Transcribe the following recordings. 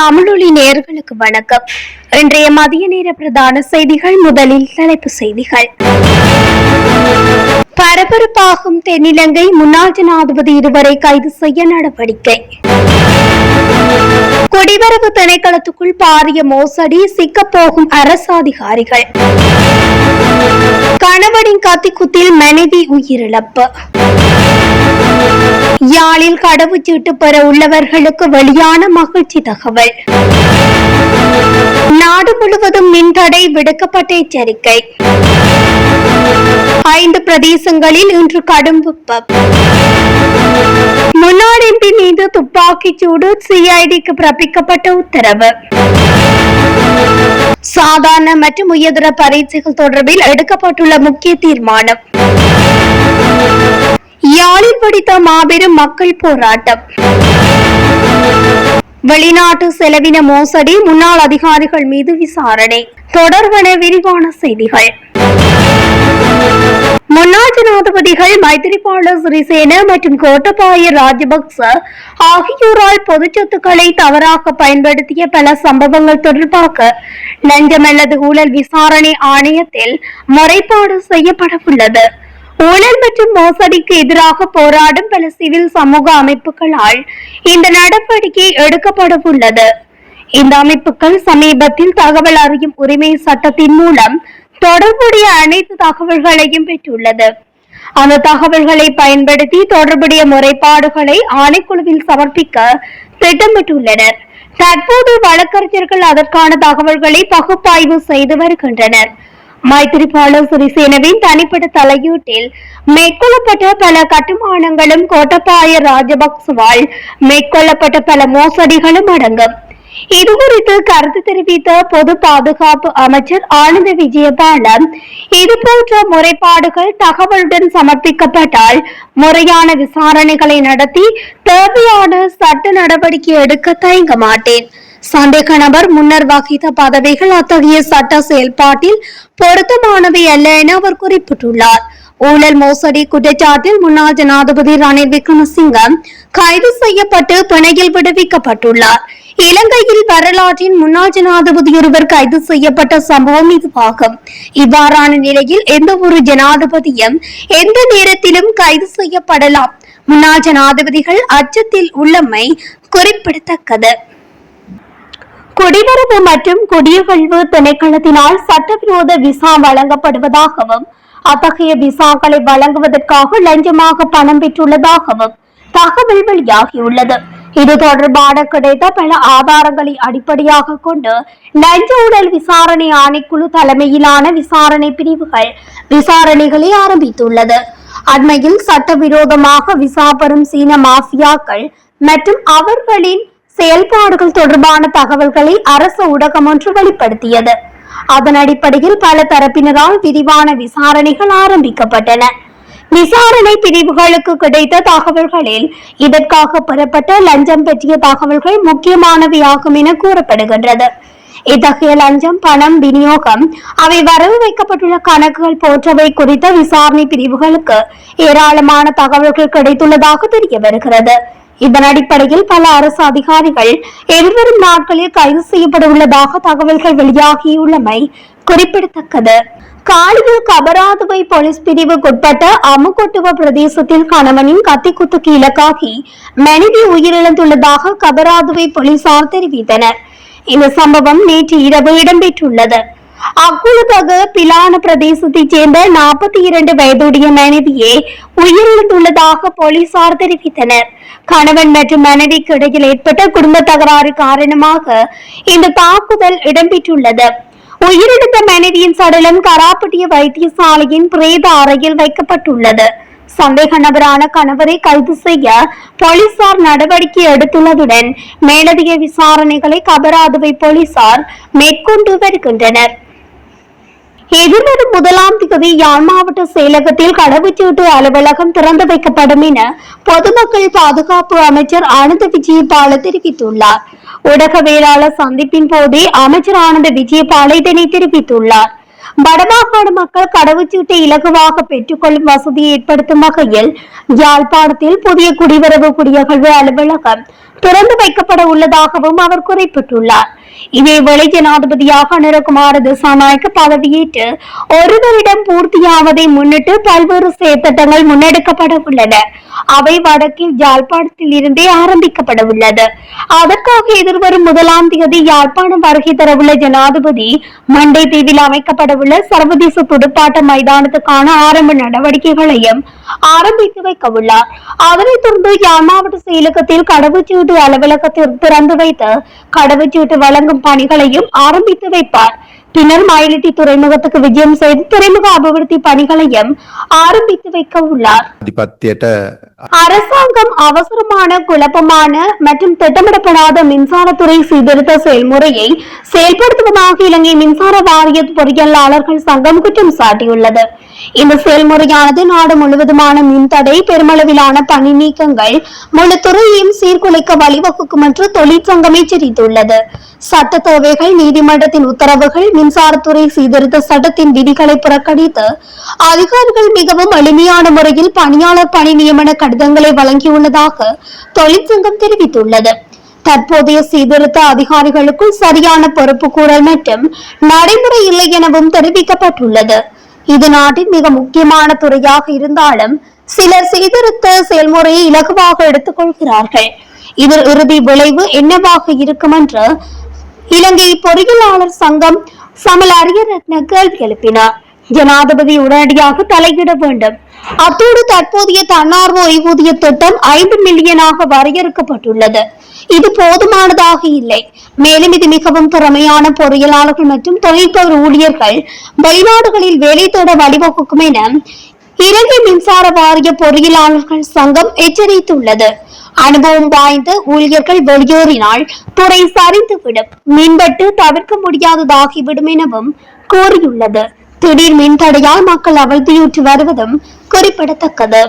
தமிழொலி நேர்களுக்கு வணக்கம். இன்றைய மதிய நேர பிரதான செய்திகள் முதலில் தலைப்பு செய்திகள். பரபரப்பாகும் தென்னிலங்கை முன்னாள் ஜனாதிபதி இருவரை கைது செய்ய நடவடிக்கை. குடிவரவு திணைக்களத்துக்குள் பாரிய மோசடி சிக்கப்போகும் அரசு அதிகாரிகள். கணவனின் கத்திக்குத்தில் மனைவி உயிரிழப்பு. யாழில் கடவுச்சீட்டு பெற உள்ளவர்களுக்கு வெளியான மகிழ்ச்சி தகவல். நாடு முழுவதும் மின்தடை விடுக்கப்பட்ட எச்சரிக்கை. ஐந்து பிரதேசங்களில் இன்று கடும் வெப்பம். முன்னாள் எம்பி மீது துப்பாக்கிச் சூடு சிஐடிக்கு பிறப்பிக்கப்பட்ட உத்தரவு. சாதாரண மற்றும் உயர்தர பரீட்சைகள் தொடர்பில் எடுக்கப்பட்டுள்ள முக்கிய தீர்மானம். யாழில் படித்த மாபெரும் மக்கள் போராட்டம். வெளிநாட்டு செலவின மோசடி முன்னாள் அதிகாரிகள் மீது விசாரணை. தொடர்பன விரிவான செய்திகள். முன்னாள் ஜனாதிபதிகள் மைத்திரிபால சிறிசேன மற்றும் கோட்டபாய ராஜபக்ச ஆகியோரால் பொதுச் சொத்துக்களை தவறாக பயன்படுத்திய பல சம்பவங்கள் தொடர்பாக லஞ்சம் அல்லது ஊழல் விசாரணை ஆணையத்தில் முறைப்பாடு செய்யப்படவுள்ளது. ஊழல் மற்றும் மோசடிக்கு எதிராக போராடும் பல சிவில் சமூக அமைப்புகளால் இந்த நடவடிக்கை எடுக்கப்படவுள்ளது இந்த அமைப்புகள் சமீபத்தில் தகவல் அறியும் உரிமை சட்டத்தின் மூலம் தொடர்புடைய அனைத்து தகவல்களையும் பெற்றுள்ளது. அந்த தகவல்களை பயன்படுத்தி தொடர்புடைய முறைப்பாடுகளை ஆணைக்குழுவில் சமர்ப்பிக்க திட்டமிட்டுள்ளனர். தற்போது வழக்கறிஞர்கள் அதற்கான தகவல்களை பகுப்பாய்வு செய்து வருகின்றனர். மைத்திரிபால சிறிசேனவின் தனிப்பட்ட தலையீட்டில் மேற்கொள்ளப்பட்ட பல கட்டுமானங்களும் கோட்டபாய ராஜபக்சவால் மேற்கொள்ளப்பட்ட பல மோசடிகளும் அடங்கும். இது குறித்து கருத்து தெரிவித்த பொது பாதுகாப்பு அமைச்சர் ஆனந்த விஜயபாலம் இதுபோன்ற முறைப்பாடுகள் தகவலுடன் சமர்ப்பிக்கப்பட்டால் முறையான விசாரணைகளை நடத்தி தேவையான சட்ட நடவடிக்கை எடுக்க தயங்க மாட்டேன். சந்தேக நபர் முன்னர் வகித்த பதவிகள் அத்தகைய சட்ட செயல்பாட்டில் பொருத்தமானவை அல்ல என அவர் குறிப்பிட்டுள்ளார். ஊழல் மோசடி குற்றச்சாட்டில் முன்னாள் ஜனாதிபதி ரணில் விக்ரமசிங்கம் கைது செய்யப்பட்டு பிணையில் விடுவிக்கப்பட்டுள்ளார். இலங்கையில் வரலாற்றின் முன்னாள் ஜனாதிபதி ஒருவர் கைது செய்யப்பட்ட சம்பவம் இதுவாகும். இவ்வாறான நிலையில் எந்த ஒரு ஜனாதிபதியும் எந்த நேரத்திலும் கைது செய்யப்படலாம். முன்னாள் ஜனாதிபதிகள் அச்சத்தில் உள்ளமை குறிப்பிடத்தக்கது. குடிவரவு மற்றும் குடியகழ்வு திணைக்களத்தினால் சட்டவிரோத விசா வழங்கப்படுவதாகவும் அத்தகைய விசாக்களை வழங்குவதற்காக லஞ்சமாக பணம் பெற்றுள்ளதாகவும் தகவல் வெளியாகியுள்ளது. இது தொடர்பான கிடைத்த பல ஆதாரங்களை அடிப்படையாக கொண்டு லஞ்ச ஊழல் விசாரணை ஆணைக்குழு தலைமையிலான விசாரணை பிரிவுகள் விசாரணைகளை ஆரம்பித்துள்ளது. அண்மையில் சட்டவிரோதமாக விசா பெறும் சீன மாஃபியாக்கள் மற்றும் அவர்களின் செயல்பாடுகள் தொடர்பான தகவல்களை அரசு ஊடகம் ஒன்று வெளிப்படுத்தியது. அதன் அடிப்படையில் பல தரப்பினரால் விரிவான விசாரணைகள் ஆரம்பிக்கப்பட்டன. விசாரணை பிரிவுகளுக்கு கிடைத்த தகவல்களில் இதற்காக பெறப்பட்ட லஞ்சம் பற்றிய தகவல்கள் முக்கியமானவையாகும் என கூறப்படுகின்றது. இத்தகைய லஞ்சம் பணம் விநியோகம் அவை வரவு வைக்கப்பட்டுள்ள கணக்குகள் போன்றவை குறித்த விசாரணை பிரிவுகளுக்கு ஏராளமான தகவல்கள் கிடைத்துள்ளதாக தெரிய வருகிறது. இதன் அடிப்படையில் பல அரசு அதிகாரிகள் எதிர்வரும் நாட்களில் கைது செய்யப்பட உள்ளதாக தகவல்கள் வெளியாகியுள்ளமை குறிப்பிடத்தக்கது. காலியில் கபராதுவை போலீஸ் பிரிவுக்குட்பட்ட அமுகொட்டுவ பிரதேசத்தில் கணவனின் கத்திக்குத்துக்கு இலக்காகி மனைவி உயிரிழந்துள்ளதாக கபராதுவை போலீசார் தெரிவித்தனர். இந்த சம்பவம் நேற்று இரவு இடம்பெற்றுள்ளது. அக்குழுக்காக பிலான பிரதேசத்தைச் சேர்ந்த நாற்பத்தி இரண்டு வயதுடைய மனைவியே உயிரிழந்துள்ளதாக போலீசார் தெரிவித்தனர். கணவன் மற்றும் மனைவிக்கு இடையில் ஏற்பட்ட குடும்ப தகராறு காரணமாக இந்த தாக்குதல் இடம்பெற்றுள்ளது. உயிரிழந்த மனைவியின் சடலம் கராப்பட்டிய வைத்தியசாலையின் பிரேத அறையில் வைக்கப்பட்டுள்ளது. சந்தேக நபரான கணவரை கைது செய்ய போலீசார் நடவடிக்கை எடுத்துள்ளதுடன் மேலதிக விசாரணைகளை கபராதுவை போலீசார் மேற்கொண்டு வருகின்றனர். எதிர்வரும் முதலாம் தேதி யாழ் மாவட்ட செயலகத்தில் கடவுச்சீட்டு அலுவலகம் திறந்து வைக்கப்படும் என பொதுமக்கள் பாதுகாப்பு அமைச்சர் ஆனந்த விஜயபால தெரிவித்துள்ளார். ஊடகவியலாளர் சந்திப்பின் போதே அமைச்சர் ஆனந்த விஜயபால இதனை தெரிவித்துள்ளார். வடமாகாண மக்கள் கடவுச்சீட்டை இலகுவாக பெற்றுக்கொள்ளும் வசதியை ஏற்படுத்தும் வகையில் யாழ்ப்பாணத்தில் புதிய குடிவரவு குடியகழ்வு அலுவலகம் திறந்து வைக்கப்பட உள்ளதாகவும் அவர் குறிப்பிட்டுள்ளார். இதேவேளை ஜனாதிபதியாக அனுரகுமார திசாநாயக்க பதவியேற்று ஒரு வருடம் பூர்த்தியாவதை முன்னிட்டு பல்வேறு செயற்திட்டங்கள் முன்னெடுக்கப்பட உள்ளன. அவை வடக்கில் யாழ்ப்பாணத்தில் இருந்தே ஆரம்பிக்கப்பட உள்ளது. அதற்காக எதிர்வரும் முதலாம் தேதி யாழ்ப்பாணம் வருகை தரவுள்ள ஜனாதிபதி மண்டை தீவில் அமைக்கப்படவுள்ள சர்வதேச துடுப்பாட்ட மைதானத்துக்கான ஆரம்ப நடவடிக்கைகளையும் ஆரம்பித்து வைக்க உள்ளார். அதனைத் தொடர்ந்து யாழ் மாவட்ட செயலகத்தில் கடவுச்சீட்டு அலுவலகத்தில் திறந்து வைத்து கடவுச்சீட்டு வழங்கும் பணிகளையும் ஆரம்பித்து வைப்பார். பின்னர் மயிலிட்டி துறைமுகத்துக்கு விஜயம் செய்து துறைமுக அபிவிருத்தி பணிகளையும் ஆரம்பித்து வைக்க உள்ளார். அரசாங்கம் அவசரமான குழப்பமான மற்றும் திட்டமிடப்படாத மின்சாரத்துறை சீர்திருத்த செயல்முறையை செயல்படுத்துவதாக இலங்கை மின்சார வாரிய பொறியியலாளர்கள் சங்கம் குற்றம் சாட்டியுள்ளது. இந்த செயல்முறையானது நாடு முழுவதுமான மின்தடை பெருமளவிலான பணி நீக்கங்கள் முழு துறையையும் சீர்குலைக்க வழிவகுக்கும் என்று தொழிற்சங்கம் எச்சரித்துள்ளது. சட்ட தேவைகள் நீதிமன்றத்தின் உத்தரவுகள் மின்சாரத்துறை சீர்திருத்த சட்டத்தின் விதிகளை புறக்கணித்து அதிகாரிகள் மிகவும் எளிமையான முறையில் பணியாளர் பணி நியமன கடிதங்களை வழங்கியுள்ளதாக தொழிற்சங்கம் தெரிவித்துள்ளது. தற்போதைய சீர்திருத்த அதிகாரிகளுக்குள் சரியான பொறுப்பு கூறல் மற்றும் நடைமுறை இல்லை எனவும் தெரிவிக்கப்பட்டுள்ளது. இது நாட்டின் மிக முக்கியமான துறையாக இருந்தாலும் சிலர் சீர்திருத்த செயல்முறையை இலகுவாக எடுத்துக்கொள்கிறார்கள். இதில் இறுதி விளைவு என்னவாக இருக்கும் என்று இலங்கை பொறியியலாளர் சங்கம் சமல் அரியரத்ன கேள்வி எழுப்பினார். ஜனாதிபதி உடனடியாக தலையிட வேண்டும். அத்தோடு தற்போதைய தன்னார்வ ஓய்வூதிய திட்டம் ஐந்து மில்லியனாக வரையறுக்கப்பட்டுள்ளது. இது போதுமானதாக இல்லை. மேலும் இது மிகவும் திறமையான பொறியியலாளர்கள் மற்றும் தொழில்பவர் ஊழியர்கள் வெளிநாடுகளில் வேலை தேட வழிவகுக்கும் என இலங்கை மின்சார வாரிய பொறியியலாளர்கள் சங்கம் எச்சரித்துள்ளது. அனுபவம் வாய்ந்த ஊழியர்கள் வெளியேறினால் துறை சரிந்துவிடும். மின்வெட்டு தவிர்க்க முடியாததாகிவிடும் எனவும் கூறியுள்ளது. திடீர் மின்தடையால் மக்கள் அவதியுற்று வருவதும் குறிப்பிடத்தக்கது.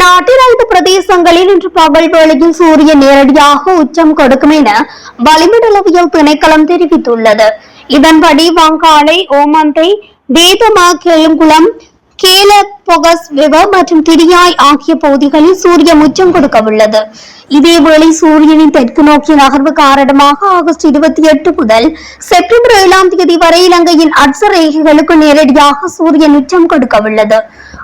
நாட்டின் ஐந்து பிரதேசங்களில் இன்று பகல் வேளையில் சூரியன் நேரடியாக உச்சம் கொடுக்கும் என வளிமண்டலவியல் திணைக்களம் தெரிவித்துள்ளது. இதன்படி வங்காளை ஓமந்தை வேதமா கெழுங்குளம் கேல பொகஸ் வெவ மற்றும் திரியாய் ஆகிய பகுதிகளில் சூரியன் உச்சம் கொடுக்க உள்ளது இதேவேளை சூரியனின் தெற்கு நோக்கிய நகர்வு காரணமாக ஆகஸ்ட் இருபத்தி எட்டு முதல் செப்டம்பர் ஏழாம் தேதி வரை இலங்கையின் அட்ச ரேகைகளுக்கு நேரடியாக சூரியன் உச்சம் கொடுக்க உள்ளது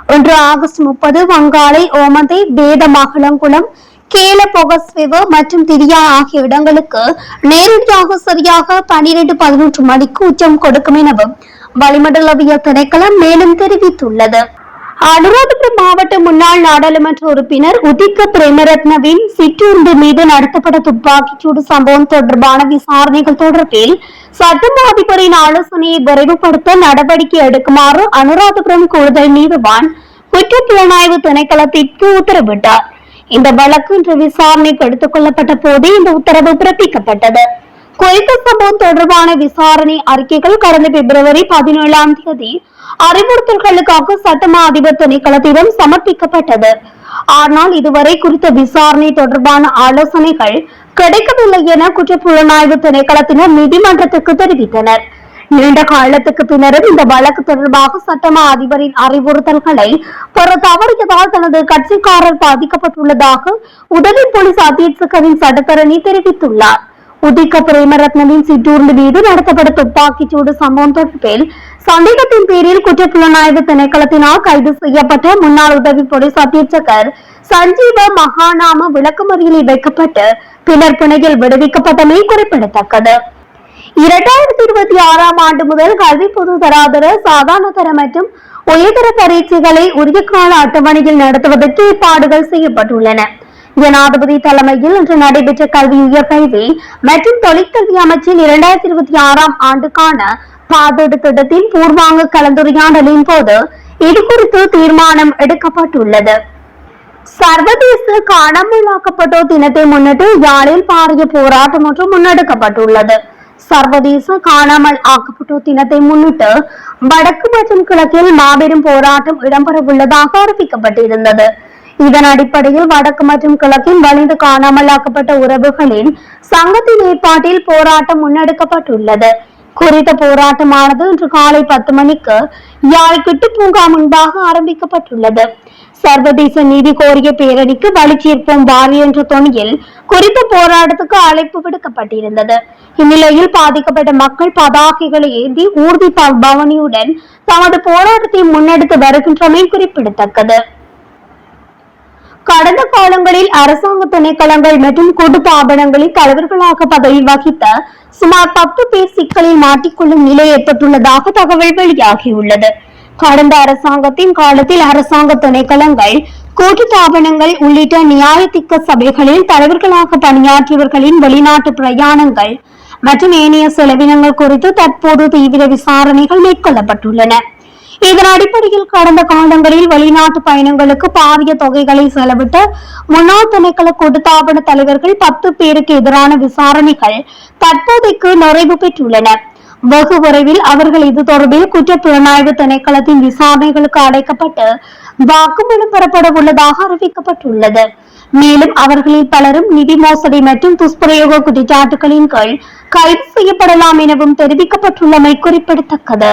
ஒன்று ஆகஸ்ட் முப்பது வங்காளை ஓமந்தை வேதமகளங்குளம் கேல பொகஸ்விவ மற்றும் திரியா ஆகிய இடங்களுக்கு நேரடியாக சரியாக பனிரெண்டு பதினொன்று மணிக்கு உச்சம் கொடுக்கும் எனவும் வளிமண்டலவியல் திணைக்களம் மேலும் தெரிவித்துள்ளது. அனுராதபுரம் மாவட்ட முன்னாள் நாடாளுமன்ற உறுப்பினர் உதிக்க பிரேமரத்னவின் சிற்றூர்ந்து மீது நடத்தப்பட்ட துப்பாக்கிச்சூடு சம்பவம் தொடர்பான விசாரணைகள் தொடர்பில் சட்டம் அதிபரின் ஆலோசனையை விரைவுபடுத்த நடவடிக்கை எடுக்குமாறு அனுராதபுரம் கூடுதல் நீதிவான் குற்றப்புலனாய்வு திணைக்களத்திற்கு உத்தரவிட்டார். இந்த வழக்கு இன்று விசாரணைக்கு எடுத்துக் கொள்ளப்பட்ட போது இந்த உத்தரவு பிறப்பிக்கப்பட்டது. குறித்த சம்பவம் தொடர்பான விசாரணை அறிக்கைகள் கடந்த பிப்ரவரி பதினேழாம் தேதி அறிவுறுத்தல்களுக்காக சட்டமா அதிபர் திணைக்களத்திடம் சமர்ப்பிக்கப்பட்டது. ஆனால் இதுவரை குறித்த விசாரணை தொடர்பான ஆலோசனைகள் கிடைக்கவில்லை என குற்றப்புலனாய்வு திணைக்களத்தினர் நீதிமன்றத்துக்கு தெரிவித்தனர். நீண்ட காலத்துக்கு பின்னரும் இந்த வழக்கு தொடர்பாக சட்டமா அதிபரின் அறிவுறுத்தல்களை பெற தவறியதால் தனது கட்சிக்காரர் பாதிக்கப்பட்டுள்ளதாக உதவி போலீஸ் அத்தீட்சகரின் சட்டத்தரணி தெரிவித்துள்ளார். உதிக்க பிரேமரத்னவின் சிற்றூர்ந்து மீது நடத்தப்பட்ட துப்பாக்கிச்சூடு சம்பவம் தொடர்பில் சந்தேகத்தின் பேரில் குற்றப்புலனாய்வு திணைக்களத்தினால் கைது செய்யப்பட்ட முன்னாள் உதவி போலீஸ் அத்தியட்சகர் சஞ்சீவ மகாநாம விளக்குமறியலில் வைக்கப்பட்டு பின்னர் பிணையில் விடுவிக்கப்பட்டமை குறிப்பிடத்தக்கது இரண்டாயிரத்தி இருபத்தி ஆறாம் ஆண்டு முதல் கல்வி பொது தராதர சாதாரண தர மற்றும் உயர்தர பரீட்சைகளை உரிய கால அட்டவணையில் நடத்துவதற்கு ஏற்பாடுகள் செய்யப்பட்டுள்ளன ஜனாதிபதி தலைமையில் இன்று நடைபெற்ற கல்வி உயர்கல்வி மற்றும் தொழிற்கல்வி அமைச்சின் இரண்டாயிரத்தி இருபத்தி ஆறாம் ஆண்டுக்கான பாதோடு திட்டத்தின் பூர்வாங்க கலந்துரையாடலின் போது இது குறித்து தீர்மானம் எடுக்கப்பட்டுள்ளது. சர்வதேச காணாமலாக்கப்பட்டோர் தினத்தை முன்னிட்டு யாழில் பாரிய போராட்டம் ஒன்று முன்னெடுக்கப்பட்டுள்ளது. சர்வதேச காணாமல் ஆக்கப்பட்டோர் தினத்தை முன்னிட்டு வடக்கு மற்றும் கிழக்கில் மாபெரும் போராட்டம் இடம்பெறவுள்ளதாக அறிவிக்கப்பட்டிருந்தது. இதன் அடிப்படையில் வடக்கு மற்றும் கிழக்கின் வலிந்து காணாமலாக்கப்பட்ட உறவுகளின் சங்கத்தின் ஏற்பாட்டில் போராட்டம் முன்னெடுக்கப்பட்டுள்ளது. குறித்த போராட்டமானது இன்று காலை பத்து மணிக்கு யாழ் கிட்டு பூங்கா முன்பாக ஆரம்பிக்கப்பட்டுள்ளது. சர்வதேச நீதி கோரிய பேரணிக்கு வலுச்சேர்ப்போம் வாரி என்ற தொனியில் குறித்த போராட்டத்துக்கு அழைப்பு விடுக்கப்பட்டிருந்தது. இந்நிலையில் பாதிக்கப்பட்ட மக்கள் பதாகைகளை ஏந்தி ஊர்தி பவனியுடன் தமது போராட்டத்தை முன்னெடுத்து வருகின்றமை குறிப்பிடத்தக்கது. கடந்த காலங்களில் அரசாங்க திணைக்களங்கள் மற்றும் கொடுப்பாபனங்களில் தலைவர்களாக பதவி வகித்த சுமார் பத்து பேர் சிக்கலில் மாட்டிக்கொள்ளும் நிலை ஏற்பட்டுள்ளதாக தகவல் வெளியாகியுள்ளது. கடந்த அரசாங்கத்தின் காலத்தில் அரசாங்க திணைக்களங்கள் கூட்டுத்தாபனங்கள் உள்ளிட்ட நியாயத்திக்க சபைகளில் தலைவர்களாக பணியாற்றியவர்களின் வெளிநாட்டு பிரயாணங்கள் மற்றும் ஏனைய செலவினங்கள் குறித்து தற்போது தீவிர விசாரணைகள் மேற்கொள்ளப்பட்டுள்ளன. இதன் அடிப்படையில் கடந்த காலங்களில் வெளிநாட்டு பயணங்களுக்கு பாரிய தொகைகளை செலவிட்ட முன்னாள் திணைக்கள கூட்டுத்தாபன தலைவர்கள் பத்து பேருக்கு எதிரான விசாரணைகள் தற்போதைக்கு நிறைவு பெற்றுள்ளன. வெகு விரைவில் அவர்கள் இது தொடர்பில் குற்றப்புலனாய்வு திணைக்களத்தின் விசாரணைகளுக்கு அடைக்கப்பட்டு வாக்குமூலம் பெறப்பட உள்ளதாக அறிவிக்கப்பட்டுள்ளது. மேலும் அவர்களில் பலரும் நிதி மோசடி மற்றும் துஷ்பிரயோக குற்றச்சாட்டுகளின் கீழ் கைது செய்யப்படலாம் எனவும் தெரிவிக்கப்பட்டுள்ளமை குறிப்பிடத்தக்கது.